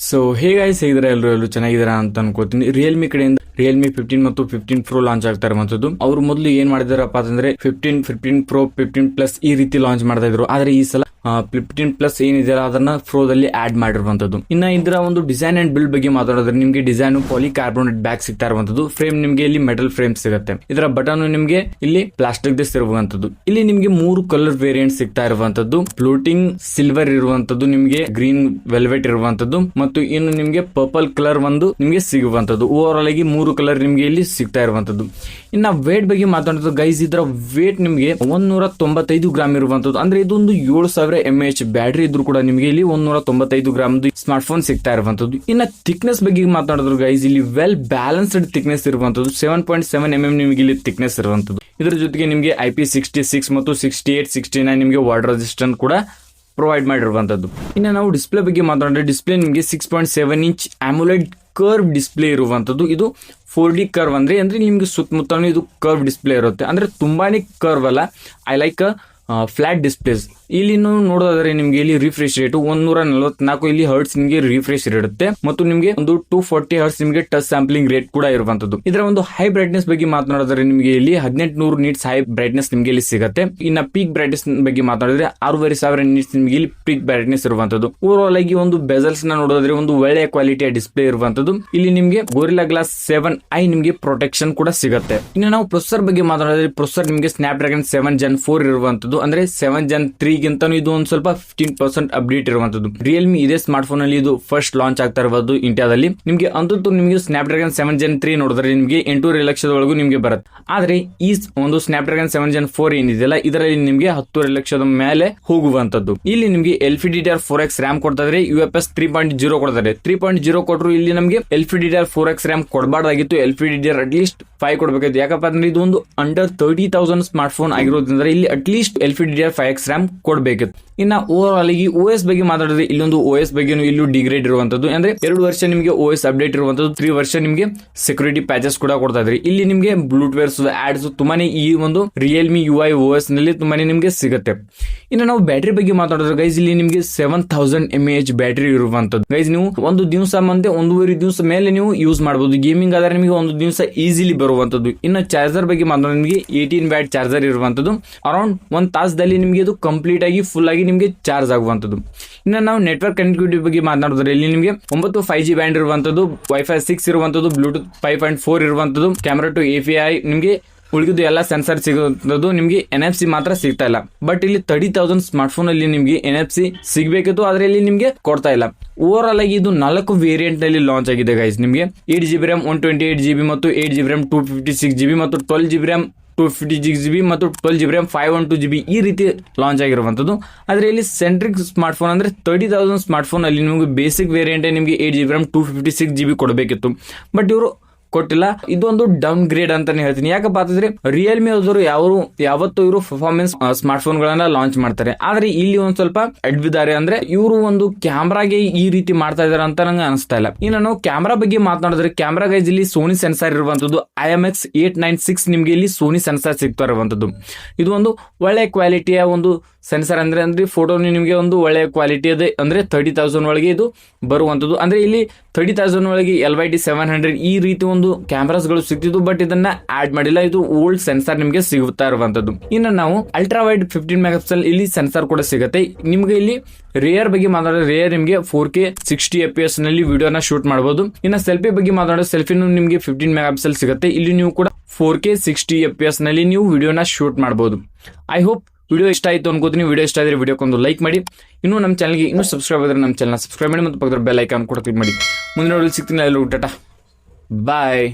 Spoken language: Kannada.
ಸೊ ಹೇಗಾಯ್ಸ್ ಹೇಗಿದ್ರೆ ಎಲ್ಲರೂ ಎಲ್ಲರೂ ಚೆನ್ನಾಗಿದ್ದೀರಾ ಅಂತ ಅನ್ಕೋತೀನಿ ರಿಯಲ್ಮಿ ಕಡೆಯಿಂದ ರಿಯಲ್ಮಿ ಫಿಫ್ಟೀನ್ ಮತ್ತು ಫಿಫ್ಟೀನ್ ಪ್ರೋ ಲಾಂಚ್ ಆಗ್ತಾ ಇರುವಂತದ್ದು ಅವರು ಮೊದಲು ಏನ್ ಮಾಡಿದಾರಪ್ಪ ಅಂತಂದ್ರೆ fifteen fifteen pro fifteen plus ಈ ರೀತಿ ಲಾಂಚ್ ಮಾಡ್ತಾ ಇದ್ರು. ಆದ್ರೆ ಈ ಸಲ ಫಿಫ್ಟೀನ್ ಪ್ಲಸ್ ಏನಿದೆಯಲ್ಲ ಅದನ್ನ ಪ್ರೋದಲ್ಲಿ ಆಡ್ ಮಾಡಿರುವಂತದ್ದು ಇನ್ನ ಇದರ ಒಂದು ಡಿಸೈನ್ ಅಂಡ್ ಬಿಲ್ಡ್ ಬಗ್ಗೆ ಮಾತಾಡಿದ್ರೆ ನಿಮಗೆ ಡಿಸೈನ್ ಪಾಲಿ ಕಾರ್ಬೋನೇಟ್ ಬ್ಯಾಗ್ ಸಿಗ್ತಾ ಇರುವಂತದ್ದು ಫ್ರೇಮ್ ನಿಮಗೆ ಇಲ್ಲಿ ಮೆಟಲ್ ಫ್ರೇಮ್ ಸಿಗುತ್ತೆ. ಇದರ ಬಟನ್ ನಿಮಗೆ ಇಲ್ಲಿ ಪ್ಲಾಸ್ಟಿಕ್ ದೇ ಇರುವಂತದ್ದು ಇಲ್ಲಿ ನಿಮಗೆ ಮೂರು ಕಲರ್ ವೇರಿಯಂಟ್ ಸಿಗ್ತಾ ಇರುವಂತದ್ದು ಫ್ಲೋಟಿಂಗ್ ಸಿಲ್ವರ್ ಇರುವಂತದ್ದು ನಿಮಗೆ ಗ್ರೀನ್ ವೆಲ್ವೆಟ್ ಇರುವಂತದ್ದು ಮತ್ತು ಇನ್ನು ನಿಮಗೆ ಪರ್ಪಲ್ ಕಲರ್ ಒಂದು ನಿಮಗೆ ಸಿಗುವಂತದ್ದು ಓವರ್ ಆಲ್ ಆಗಿ ಮೂರು ಕಲರ್ ನಿಮಗೆ ಇಲ್ಲಿ ಸಿಗ್ತಾ ಇರುವಂತದ್ದು. ಇನ್ನ ವೇಟ್ ಬಗ್ಗೆ ಮಾತಾಡೋದು ಗೈಸ್ ಇದರ ವೇಟ್ ನಿಮಗೆ ಒಂದೂರ ತೊಂಬತ್ತೈದು ಗ್ರಾಮ್ ಇರುವಂತದ್ದು. ಅಂದ್ರೆ ಇದೊಂದು ಏಳು ಸಾವಿರ ಎಂ ಎಚ್ ಬ್ಯಾಟ್ರಿ ಇದ್ರೂ ಕೂಡ ನಿಮಗೆ ಇಲ್ಲಿ ಒಂದೂರ ತೊಂಬತ್ತೈದು ಗ್ರಾಮ್ ಸ್ಮಾರ್ಟ್ ಫೋನ್ ಸಿಗ್ತಾ ಇರುವಂತದ್ದು. ಇನ್ನ ಥಿಕ್ನೆಸ್ ಬಗ್ಗೆ ಮಾತಾಡಿದ್ರು ಗೈಸ್ ಇಲ್ಲಿ ವೆಲ್ ಬ್ಯಾಲೆನ್ಸ್ಡ್ ಥಿಕ್ನೆಸ್ ಇರುವಂತದ್ದು. Seven point seven M M ನಿಮಗೆ ಇಲ್ಲಿ ಥಿಕ್ನೆಸ್ ಇರುವಂತದ್ದು. ಇದರ ಜೊತೆಗೆ ನಿಮಗೆ ಐ ಪಿ ಸಿಕ್ಸ್ಟಿ ಸಿಕ್ಸ್ ಮತ್ತು ಸಿಕ್ಸ್ಟಿ ಏಟ್ ಸಿಕ್ಸ್ಟಿ ನೈನ್ ನಿಮಗೆ ವಾಟರ್ ರೆಸಿಸ್ಟೆಂಟ್ ಕೂಡ ಪ್ರೊವೈಡ್ ಮಾಡಿರುವಂತದ್ದು. ಇನ್ನು ನಾವು ಡಿಸ್ಪ್ಲೇ ಬಗ್ಗೆ ಮಾತಾಡಿದ್ರೆ ಡಿಸ್ಪ್ಲೇ ನಿಮಗೆ six point seven inch AMOLED curve display ಇರುವಂತದ್ದು. ಇದು ಫೋರ್ ಡಿ ಕರ್ವ್ ಅಂದ್ರೆ ಅಂದ್ರೆ ನಿಮಗೆ ಸುತ್ತಮುತ್ತಲೂ ಇದು ಕರ್ವ್ ಡಿಸ್ಪ್ಲೇ ಇರುತ್ತೆ. ಅಂದ್ರೆ ತುಂಬಾನೇ ಕರ್ವ್ ಅಲ್ಲ. ಐ ಲೈಕ್ ಫ್ಲಾಟ್ ಡಿಸ್ಪ್ಲೇಸ್ ಇಲ್ಲಿ ನೋಡೋದಾದ್ರೆ ನಿಮಗೆ ಇಲ್ಲಿ ರಿಫ್ರೆಶ್ ರೇಟ್ ಒಂದೂರ ನಲವತ್ನಾಲ್ಕು ಇಲ್ಲಿ ಹರ್ಟ್ಸ್ ನಿಮಗೆ ರಿಫ್ರೆಶ್ ಇರುತ್ತೆ. ಮತ್ತು ನಿಮಗೆ ಒಂದು ಟೂ ಫೋರ್ಟಿ ಹರ್ಟ್ಸ್ ನಿಮಗೆ ಟಚ್ ಸ್ಯಾಂಪ್ಲಿಂಗ್ ರೇಟ್ ಕೂಡ ಇರುವಂತದ್ದು ಇದರ ಒಂದು ಹೈ ಬ್ರೈಟ್ನೆಸ್ ಬಗ್ಗೆ ಮಾತನಾಡಿದ್ರೆ ನಿಮಗೆ ಇಲ್ಲಿ ಹದಿನೆಂಟು ನೂರು ನೀಟ್ಸ್ ಹೈ ಬ್ರೈಟ್ನೆಸ್ ನಿಮಗೆ ಇಲ್ಲಿ ಸಿಗುತ್ತೆ. ಇನ್ನ ಪೀಕ್ ಬ್ರೈಟ್ನೆಸ್ ಬಗ್ಗೆ ಮಾತಾಡಿದ್ರೆ ಆರೂವರೆ ಸಾವಿರ ನೀಟ್ಸ್ ನಿಮಗೆ ಇಲ್ಲಿ ಪೀಕ್ ಬ್ರೈಟ್ನೆಸ್ ಇರುವಂತದ್ದು ಓವರ್ ಆಲ್ ಆಗಿ ಒಂದು ಬೆಸಲ್ಸ್ನ ನೋಡೋದಾದ್ರೆ ಒಂದು ಒಳ್ಳೆಯ ಕ್ವಾಲಿಟಿಯ ಡಿಸ್ಪ್ಲೇ ಇರುವಂತದ್ದು ಇಲ್ಲಿ ನಿಮಗೆ ಗೋರಿಲಾ ಗ್ಲಾಸ್ ಸೆವೆನ್ ಐ ನಿಮಗೆ ಪ್ರೊಟೆಕ್ಷನ್ ಕೂಡ ಸಿಗುತ್ತೆ. ಇನ್ನು ನಾವು ಪ್ರೊಸೆಸರ್ ಬಗ್ಗೆ ಮಾತಾಡಿದ್ರೆ ಪ್ರೊಸೆಸರ್ ನಿಮಗೆ Snapdragon seven gen four ಇರುವಂತದ್ದು ಅಂದ್ರೆ ಸೆವೆನ್ ಜನ್ ತ್ರೀಗಿಂತನೂ ಇದು ಒಂದು ಸ್ವಲ್ಪ ಫಿಫ್ಟೀನ್ ಪರ್ಸೆಂಟ್ ಅಪ್ಡೇಟ್ ಇರುವಂತದ್ದು. ರಿಯಲ್ಮಿ ಇದೇ ಸ್ಮಾರ್ಟ್ ಫೋನ್ ಅಲ್ಲಿ ಇದು ಫಸ್ಟ್ ಲಾಂಚ್ ಆಗ್ತಾ ಇರಬಹುದು ಇಂಡಿಯಾದಲ್ಲಿ ನಿಮಗೆ ಅಂತೂ ನಿಮಗೆ Snapdragon seven gen three ನೋಡಿದ್ರೆ ನಿಮಗೆ ಎಂಟೂವರೆ ಲಕ್ಷದೊಳಗೂ ನಿಮಗೆ ಬರುತ್ತೆ. ಆದ್ರೆ ಈ ಒಂದು Snapdragon seven gen four ಏನಿದೆಯಲ್ಲ, ಇದರಲ್ಲಿ ನಿಮಗೆ ಹತ್ತುವರೆ ಲಕ್ಷದ ಮೇಲೆ ಹೋಗುವಂತದ್ದು. ಇಲ್ಲಿ ನಿಮಗೆ L P D R four X RAM ಕೊಡ್ತಾರೆ U F S three point zero ಕೊಡ್ತಾರೆ. ತ್ರೀ ಪಾಯಿಂಟ್ ಜೀರೋ ಕೊಟ್ಟರು ಇಲ್ಲಿ ನಮಗೆ L P D R four X RAM ಕೊಡಬಾರ್ದಾಗಿತ್ತು. L P D R at least five ಕೊಡಬೇಕಾಯ್ತು. ಯಾಕಪ್ಪ ಅಂದ್ರೆ ಇದು ಒಂದು under thirty thousand smart phone ಆಗಿರೋದ್ರಿಂದ ಇಲ್ಲಿ at least L P D R five X RAM ಕೊಡಬೇಕಿತ್ತು. ಇನ್ನ ಓವರ್ ಆಲ್ ಈ ಓ ಎಸ್ ಬಗ್ಗೆ ಮಾತಾಡಿದ್ರೆ ಇಲ್ಲೊಂದು ಓ ಎಸ್ ಬಗ್ಗೆ ಇಲ್ಲೂ ಡಿಗ್ರೇಡ್ ಇರುವಂತದ್ದು ಅಂದ್ರೆ ಎರಡು ವರ್ಷ ನಿಮಗೆ ಓ ಎಸ್ ಅಪ್ಡೇಟ್ ಇರುವಂತದ್ದು ತ್ರೀ ವರ್ಷ ನಿಮಗೆ ಸೆಕ್ಯೂರಿಟಿ ಪ್ಯಾಚಸ್ ಕೂಡ ಕೊಡ್ತಾ ಇದ್ರಿ. ಇಲ್ಲಿ ನಿಮಗೆ ಬ್ಲೂಟೂರ್ಸ್ ಆಡ್ಸ್ ತುಂಬಾನೇ ಈ ಒಂದು ರಿಯಲ್ಮಿ ಯು ಐ ಓ ಎಸ್ನಲ್ಲಿ ತುಂಬಾನೇ ನಿಮಗೆ ಸಿಗುತ್ತೆ. ಇನ್ನು ನಾವು ಬ್ಯಾಟರಿ ಬಗ್ಗೆ ಮಾತಾಡಿದ್ರೆ ಗೈಸ್ ಇಲ್ಲಿ ನಿಮಗೆ seven thousand M H battery ಇರುವಂತದ್ದು ಗೈಸ್ ನೀವು ಒಂದು ದಿವಸ ಮತ್ತೆ ಒಂದೂವರೆ ದಿವಸ ಮೇಲೆ ನೀವು ಯೂಸ್ ಮಾಡಬಹುದು ಗೇಮಿಂಗ್ ಆದ್ರೆ ನಿಮಗೆ ಒಂದು ದಿವಸ ಈಸಿಲಿ ಬರುವಂತದ್ದು ಇನ್ನು ಚಾರ್ಜರ್ ಬಗ್ಗೆ ಮಾತ್ರ ನಿಮಗೆ ಏಯ್ಟೀನ್ ಬ್ಯಾಟ್ ಚಾರ್ಜರ್ ಇರುವಂತದ್ದು. ಅರೌಂಡ್ ಒಂದ್ ತಾಸದಲ್ಲಿ ನಿಮಗೆ ಇದು ಕಂಪ್ಲೀಟ್ ಆಗಿ ಫುಲ್ ಆಗಿ ನಿಮಗೆ ಚಾರ್ಜ್ ಆಗುವಂತದ್ದು. ಇನ್ನು ನಾವು ನೆಟ್ವರ್ಕ್ ಕನೆಕ್ಟಿವಿಟಿ ಬಗ್ಗೆ ಮಾತನಾಡಿದ್ರೆ ಇಲ್ಲಿ ನಿಮಗೆ ಒಂಬತ್ತು ಫೈವ್ ಜಿ ಬ್ಯಾಂಡ್ ಇರುವಂತದ್ದು ವೈಫೈ ಸಿಕ್ಸ್ ಇರುವಂತದ್ದು ಬ್ಲೂಟೂತ್ ಫೈವ್ ಪಾಯಿಂಟ್ ಫೋರ್ ಇರುವಂತದ್ದು ಕ್ಯಾಮ್ರಾ ಟು ಎ ನಿಮಗೆ ಉಳಿದು ಎಲ್ಲ ಸೆನ್ಸರ್ ಸಿಗೋದು ನಿಮಗೆ ಎನ್ ಎಫ್ ಸಿ ಮಾತ್ರ ಸಿಗ್ತಾ ಇಲ್ಲ ಬಟ್ ಇಲ್ಲಿ ತರ್ಟಿ ತೌಸಂಡ್ ಸ್ಮಾರ್ಟ್ ಫೋನ್ ಅಲ್ಲಿ ನಿಮಗೆ ಎನ್ ಎಫ್ ಸಿ ಸಿಗಬೇಕಿತ್ತು ಆದ್ರೆ ಇಲ್ಲಿ ನಿಮಗೆ ಕೊಡ್ತಾ ಇಲ್ಲ ಓವರ್ ಆಲ್ ಆಗಿ ಇದು ನಾಲ್ಕು ವೇರಿಯಂಟ್ನಲ್ಲಿ ಲಾಂಚ್ ಆಗಿದೆ ಗೈಸ್ ನಿಮಗೆ eight G B RAM one twenty eight G B ಮತ್ತು eight G B RAM two fifty six G B ಮತ್ತು twelve G B RAM two fifty six G B ಮತ್ತು twelve G B RAM five one two G B ಈ ರೀತಿ ಲಾಂಚ್ ಆಗಿರುವಂತದ್ದು ಆದ್ರೆ ಇಲ್ಲಿ ಸೆಂಟ್ರಿಕ್ ಸ್ಮಾರ್ಟ್ ಫೋನ್ ಅಂದ್ರೆ ತರ್ಟಿ ತೌಸಂಡ್ ಸ್ಮಾರ್ಟ್ ಫೋನ್ ಅಲ್ಲಿ ನಿಮಗೆ ಬೇಸಿಕ್ ವೇರಿಯಂಟ್ ನಿಮಗೆ eight G B RAM two fifty six G B ಕೊಡಬೇಕಿತ್ತು ಬಟ್ ಇವರು ಕೊಟ್ಟಿಲ್ಲ. ಇದೊಂದು ಡೌನ್ ಗ್ರೇಡ್ ಅಂತಾನೆ ಹೇಳ್ತೀನಿ. ಯಾಕಪ್ಪ ಅಂತಂದ್ರೆ ರಿಯಲ್ಮಿ ಅವರು ಯಾವರು, ಯಾವತ್ತೂ ಇವರು ಪರ್ಫಾರ್ಮೆನ್ಸ್ ಸ್ಮಾರ್ಟ್ ಫೋನ್ ಗಳನ್ನ ಲಾಂಚ್ ಮಾಡ್ತಾರೆ. ಆದ್ರೆ ಇಲ್ಲಿ ಒಂದ್ ಸ್ವಲ್ಪ ಅಡ್ಬಿದ್ದಾರೆ ಅಂದ್ರೆ ಇವರು ಒಂದು ಕ್ಯಾಮ್ರಾಗೆ ಈ ರೀತಿ ಮಾಡ್ತಾ ಇದಾರೆ ಅಂತ ನಂಗೆ ಅನಿಸ್ತಾ ಇಲ್ಲ. ಇನ್ನು ನಾವು ಕ್ಯಾಮ್ರಾ ಬಗ್ಗೆ ಮಾತನಾಡಿದ್ರೆ ಕ್ಯಾಮ್ರಾ ಗೈಸ್ ಇಲ್ಲಿ ಸೋನಿ ಸೆನ್ಸಾರ್ ಇರುವಂತದ್ದು I M X eight nine six ನಿಮ್ಗೆ ಇಲ್ಲಿ ಸೋನಿ ಸೆನ್ಸಾರ್ ಸಿಗ್ತಾ ಇರುವಂತದ್ದು. ಇದು ಒಂದು ಒಳ್ಳೆ ಕ್ವಾಲಿಟಿಯ ಒಂದು ಸೆನ್ಸರ್ ಅಂದ್ರೆ ಅಂದ್ರೆ ಫೋಟೋ ನಿಮಗೆ ಒಂದು ಒಳ್ಳೆಯ ಕ್ವಾಲಿಟಿ ಅದೇ. ಅಂದ್ರೆ ತರ್ಟಿ ತೌಸಂಡ್ ಒಳಗೆ ಇದು ಬರುವಂತದ್ದು. ಅಂದ್ರೆ ಇಲ್ಲಿ ತರ್ಟಿ ತೌಸಂಡ್ ಒಳಗೆ L Y T seven hundred ಈ ರೀತಿ ಒಂದು ಕ್ಯಾಮ್ರಾಸ್ಗಳು ಸಿಗ್ತಿದ್ದು ಬಟ್ ಇದನ್ನ ಆಡ್ ಮಾಡಿಲ್ಲ. ಇದು ಓಲ್ಡ್ ಸೆನ್ಸರ್ ನಿಮಗೆ ಸಿಗುತ್ತಾ ಇರುವಂತದ್ದು. ಇನ್ನು ನಾವು ಅಲ್ಟ್ರಾ ವೈಡ್ ಫಿಫ್ಟೀನ್ ಮೆಗಾಪಿಕ್ಸೆಲ್ ಇಲ್ಲಿ ಸೆನ್ಸರ್ ಕೂಡ ಸಿಗುತ್ತೆ. ನಿಮಗೆ ಇಲ್ಲಿ ರೇಯರ್ ಬಗ್ಗೆ ಮಾತಾಡೋದು ರೇಯರ್ ನಿಮಗೆ ಫೋರ್ ಕೆ ಸಿಕ್ಸ್ಟಿ ಎಫ್ ಎಸ್ನಲ್ಲಿ ವಿಡಿಯೋನ ಶೂಟ್ ಮಾಡಬಹುದು ಇನ್ನು ಸೆಲ್ಫಿ ಬಗ್ಗೆ ಮಾತಾಡೋ ಸೆಲ್ಫಿನೂ ನಿಮಗೆ ಫಿಫ್ಟೀನ್ ಮೆಗಾಪಿಕ್ಸೆಲ್ ಸಿಗುತ್ತೆ. ಇಲ್ಲಿ ನೀವು ಕೂಡ ಫೋರ್ ಕೆ ಸಿಕ್ಸ್ಟಿ ಎಫ್ ಎಸ್ನಲ್ಲಿ ನೀವು ವಿಡಿಯೋನ ಶೂಟ್ ಮಾಡಬಹುದು ಐ ಹೋಪ್ ವಿಡಿಯೋ ಇಷ್ಟ ಆಯಿತು ಅನ್ಕೋತೀನಿ. ವಿಡಿಯೋ ಇಷ್ಟ ಆದರೆ ವಿಡಿಯೋಕ್ಕೊಂದು ಲೈಕ್ ಮಾಡಿ. ಇನ್ನೂ ನಮ್ಮ ಚಾನಲ್ಗೆ ಇನ್ನೂ ಸಬ್ಸ್ಕ್ರೈಬ್ ಆದರೆ ನಮ್ಮ ಚಾನಲ್ನ ಸಬ್ಸ್ಕ್ರೈಬ್ ಮಾಡಿ ಮತ್ತು ಪಕ್ಕದ ಬೆಲ್ ಐಕಾನ್ ಕೂಡ ಕ್ಲಿಕ್ ಮಾಡಿ. ಮುಂದಿನ ವಿಡಿಯೋ ಸಿಗ್ತೀನಿ. ಅಲ್ಲಿ ಟಾಟಾ. ಬಾಯ್